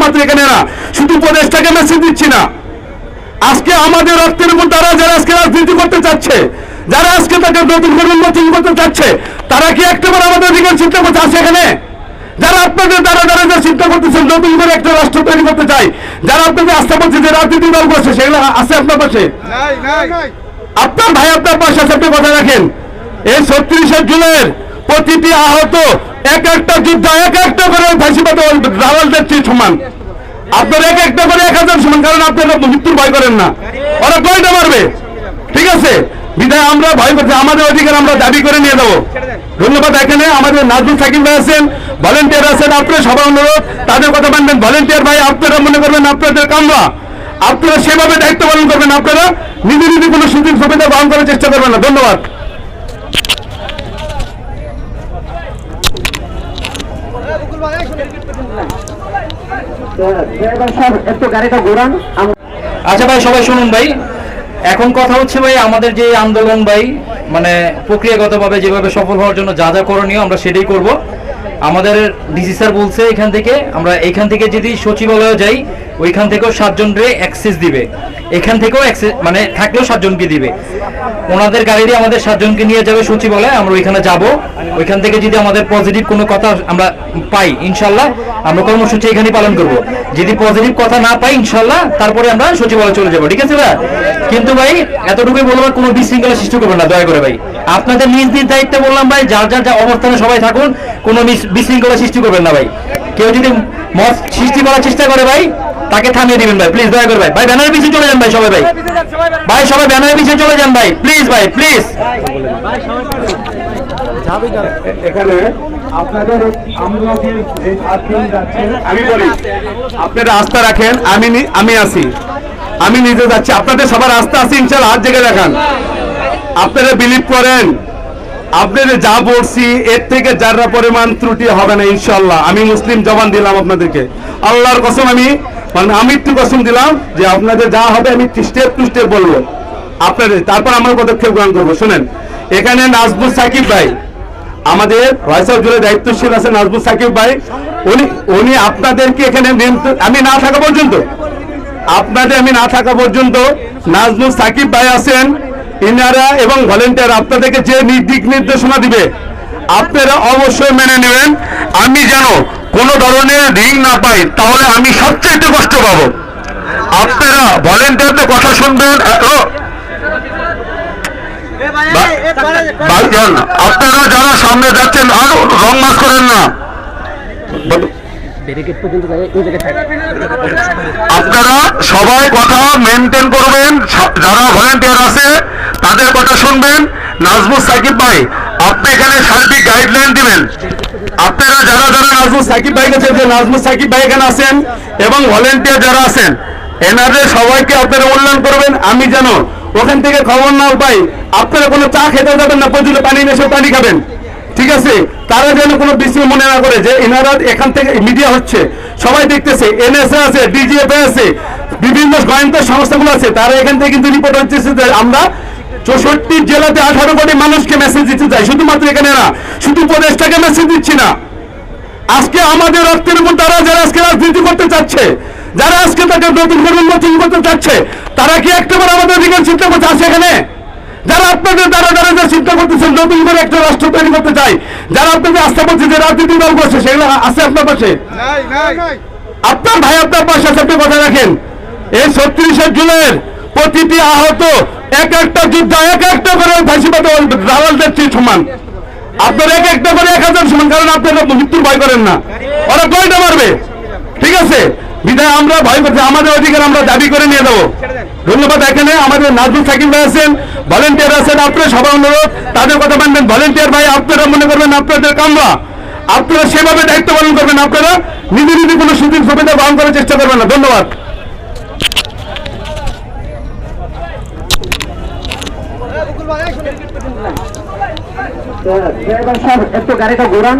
শুধুমাত্র এখানে না শুধু উপদেশটাকে মেসেজ দিচ্ছি না। আজকে আমাদের রক্তের উপর তারা যারা আজকে রাজনীতি করতে চাচ্ছে যারা আজকে তাকে নতুন করে উন্নতি করতে চাচ্ছে তারা কি একটাবার আমাদের অধিকার চিন্তা করতে আছে এখানে? যারা আপনাদের দ্বারা যারা যা চিন্তা করতেছেন নতুন করে একটা রাষ্ট্র তৈরি করতে চাই যারা আপনাদের আস্থা করছে যে রাজনীতি দল করছে সেগুলো আছে আপনার পাশে? আপনার ভাই আপনার পাশে আপনি কথা রাখেন। এই ছত্রিশে জুনের প্রতিটি আহত এক একটা যুদ্ধ এক একটা করে ফাঁসিবাদ সমান। আপনার এক একটা করে এক হাজার সমান, কারণ আপনারা মৃত্যুর ভয় করেন না। ওরা কয়টা মারবে? ঠিক আছে? বিধায় আমরা ভয় করছি। আমাদের অধিকার আমরা দাবি করে নিয়ে দেবো ধন্যবাদ এখানে। আমাদের নাজমুল সাকিব ভাই আছেন ভলেন্টিয়ার আছেন। আপনারা সবাই অনুরোধ, তাদের কথা মানবেন। ভলেন্টিয়ার ভাই, আপনারা মনে করবেন আপনাদের কামরা আপনারা সেভাবে দায়িত্ব পালন করবেন আপনারা নিজে নিজে কোনো সুযোগ সুবিধা গ্রহণ করার চেষ্টা করবেন না। ধন্যবাদ। আচ্ছা ভাই, সবাই শুনুন ভাই। এখন কথা হচ্ছে ভাই, আমাদের যে আন্দোলন ভাই মানে প্রক্রিয়াগতভাবে যেভাবে সফল হওয়ার জন্য যা যা করণীয় আমরা সেটাই করব। আমাদের ডিসি স্যার বলছে এখান থেকে, আমরা এখান থেকে যদি সচিবালয়ে যাই, ওইখান থেকেও সাতজনরে অ্যাক্সেস দিবে। এখান থেকেও অ্যাক্সেস মানে থাকলেও সাতজনকে দিবে। ওনাদের গাড়ি দিয়ে আমাদের সাতজনকে নিয়ে যাবে সচিবালয়ে, আমরা ওইখানে যাব। ওইখান থেকে যদি আমাদের পজিটিভ কোনো কথা আমরা পাই, ইনশাল্লাহ আমরা কর্মসূচি এখানে পালন করব। যদি পজিটিভ কথা না পাই, ইনশাল্লাহ তারপরে আমরা সচিবালয় চলে যাব, ঠিক আছে ভাই? কিন্তু ভাই, এতটুকুই বলব, কোনো বিশৃঙ্খলা সৃষ্টি করবেন না, দয়া করে ভাই। আপনাদের নিজ নিজ দায়িত্বে বললাম ভাই, যার যার যা অবস্থানে সবাই থাকুন, কোনো বিশ- বিশৃঙ্খলা সৃষ্টি করবেন না ভাই। কেউ যদি মত সৃষ্টি করার চেষ্টা করে ভাই, তাকে থামিয়ে দিবেন ভাই প্লিজ দয়া করে ভাই। ভাই, ব্যানারের পিছিয়ে চলে যান ভাই সবাই, ভাই। ভাই, সবাই ব্যানারের পিছিয়ে চলে যান ভাই প্লিজ ভাই প্লিজ এখানে আপনাদের আমি বলি, আপনারা আস্থা রাখেন, আমি আমি আছি। আমি নিজে যাচ্ছি। আপনাদের সবার আস্থা আছে ইনশাল্লাহ হাত জেগে দেখান। আপনারা বিলিভ করেন। আপনাদের যা বলছি, এর থেকে যারা পরিমাণ ত্রুটি হবে না ইনশাল্লাহ আমি মুসলিম জবান দিলাম আপনাদেরকে। আল্লাহর কসম, আমি মানে আমি একটু কসম দিলাম যে আপনাদের যা হবে, আমি স্টেপ টু স্টেপ বলব। আপনাদের, তারপর আমার পদক্ষেপ গ্রহণ করব। শোনেন, এখানে নাজবুল সাকিব ভাই আমাদের ভয়েস জুড়ে দায়িত্বশীল আছে নাজবুল সাকিব ভাই। উনি উনি আপনাদেরকে এখানে আমি না থাকা পর্যন্ত আপনাদের আমি না থাকা পর্যন্ত নাজমুল সাকিব ভাই আছেন ইনারা এবং ভলেন্টিয়ার আপনাদেরকে যে দিক নির্দেশনা দিবে আপনারা অবশ্যই মেনে নেবেন। আমি যেন কোনো ধরনের রিং না পাই তাহলে আমি সবচেয়ে কষ্ট পাবো। আপনারা ভলেন্টিয়ারদের কথা শুনবেন ও, ভাইজান আপনারা যারা সামনে যাচ্ছেন আর রং মাস করেন না। আপনারা সবাই কথা মেনটেন করবেন। যারা ভলেন্টিয়ার আছে তাদের কথা শুনবেন। নাজমুল সাকিব ভাই আপনি এখানে সার্বিক গাইডলাইন দিবেন। আপনারা যারা যারা নাজমুল সাকিব ভাই কাছে যে নাজমুল সাকিব ভাই এখানে আছেন এবং ভলেন্টিয়ার যারা আছেন এনাদের সবাইকে আপনারা মূল্যায়ন করবেন। আমি যেন ওখান থেকে খবর না পাই। আপনারা কোনো চা খেতে যাবেন না, প্রচুর পানি নেশে পানি খাবেন। ঠিক আছে? তারা যেন কোনো বিষয় মনে না করে যে এনারা এখান থেকে মিডিয়া হচ্ছে। সবাই দেখতেছে, এনএসএ আছে ডিজিএফ আছে, বিভিন্ন গোয়েন্দা সংস্থাগুলো আছে। তারা এখান থেকে কিন্তু রিপোর্ট হচ্ছে যে আমরা চৌষট্টি জেলাতে আঠারো কোটি মানুষকে মেসেজ দিতে চাই। শুধুমাত্র এখানে না, শুধু উপদেশটাকে মেসেজ দিচ্ছি না। আজকে আমাদের রক্তের উপর তারা যারা আজকে রাজনীতি করতে চাচ্ছে, যারা আজকে তাকে নতুন করে করতে চাচ্ছে তারা কি একটাবার আমাদের অধিকার চিন্তা করতে আছে এখানে? যারা আপনাদের দ্বারা যারা যা চিন্তা করতেছেন নতুন করে একটা রাষ্ট্র তৈরি করতে চাই যারা আপনাদের আস্থা করছে যে রাজনীতি দল করছে সেগুলো আছে আপনার পাশে? আপনার ভাই আপনার পাশে আছে, আপনি কথা রাখেন। এই ছত্রিশে জুনের প্রতিটি আহত এক একটা যুদ্ধ এক একটা করে ফাঁসিবাদ রাওয়ালদের চেয়ে সমান। আপনার এক একটা করে এক হাজার সমান কারণ আপনারা মৃত্যুর ভয় করেন না। ওরা কয়টা মারবে। ঠিক আছে? বিধায় আমরা ভয় করছি আমাদের অধিকার আমরা দাবি করে নিয়ে দেবো ধন্যবাদ এখানে, আমাদের নাজমুল সাকিব ভাই আছেন ভলেন্টিয়ার আছেন, আপনারা সবাই অনুরোধ, তাদের কথা মানবেন। ভলেন্টিয়ার ভাই, আপনারা মনে করবেন আপনাদের কামরা, আপনারা সেভাবে দায়িত্ব পালন করবেন, আপনারা নিজে নিজে কোনো সুযোগ সুবিধা গ্রহণ করার চেষ্টা করবেন না। ধন্যবাদ। একটু গাড়িটা ঘোরান